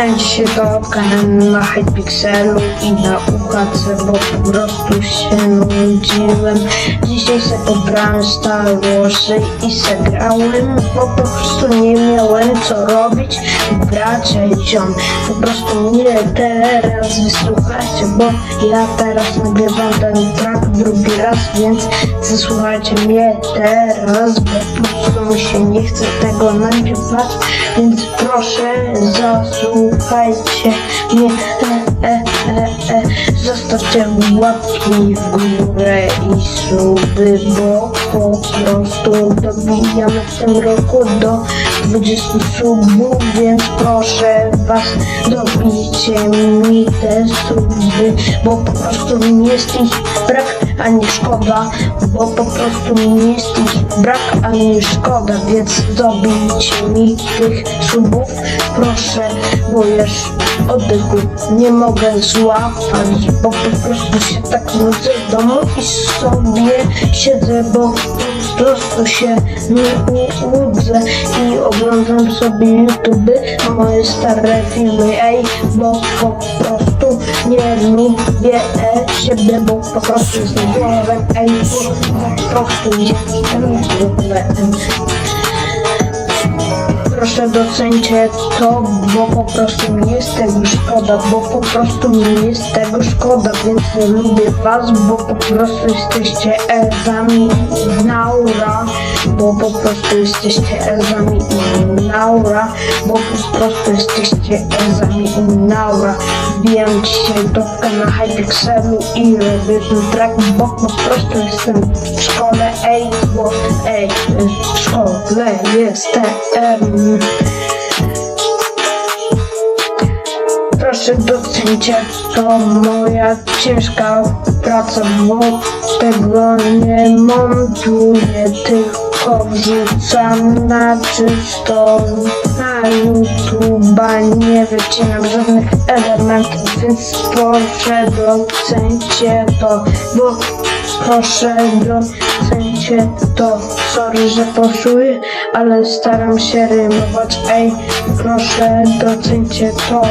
Miałem dzisiaj to na Hypixelu i na UHC, bo po prostu się nudziłem. Dzisiaj se pobrałem Star i se grałem, bo po prostu nie miałem co robić. Bracia i po prostu mnie teraz wysłuchajcie, bo ja teraz nagrywam ten track drugi raz, więc wysłuchajcie mnie teraz, bo po prostu mi się nie chce tego nagrywać, więc proszę zasłuchajcie mnie, e, e, e, e. zostawcie łapki w górę i suby, bo po prostu dobijamy w tym roku do 20 subów, więc proszę was mi te suby, bo po prostu mi jest ich brak, a nie szkoda, bo po prostu mi jest ich brak, a nie szkoda, więc dobijcie mi tych subów, proszę, bo już oddechu nie mogę złapać, bo po prostu się tak nudzę w domu i sobie siedzę, bo po prostu się nie łudzę i oglądam sobie YouTube, moje stare filmy, ej, bo po prostu nie lubię e, siebie, bo po prostu jestem głowem, ej, bo po prostu jestem głowem. Proszę docencie to, bo po prostu mi jest tego szkoda, bo po prostu mi jest tego szkoda, więc lubię was, bo po prostu jesteście ezami i naura, bo po prostu jesteście ezami i naura, bo po prostu jesteście ezami i naura. Wbijam dzisiaj topkę na Hypixelu i robię ten track, bo po prostu jestem w szkole, ej, bo ej, w szkole jestem. Proszę docencie, to moja ciężka praca, bo tego nie montuję, tylko wrzucam na czysto. Na YouTube'a, nie wycinam żadnych elementów, więc proszę docencie to, bo proszę docencie to, sorry, że poszuję, ale staram się rymować, ej, proszę docencie to.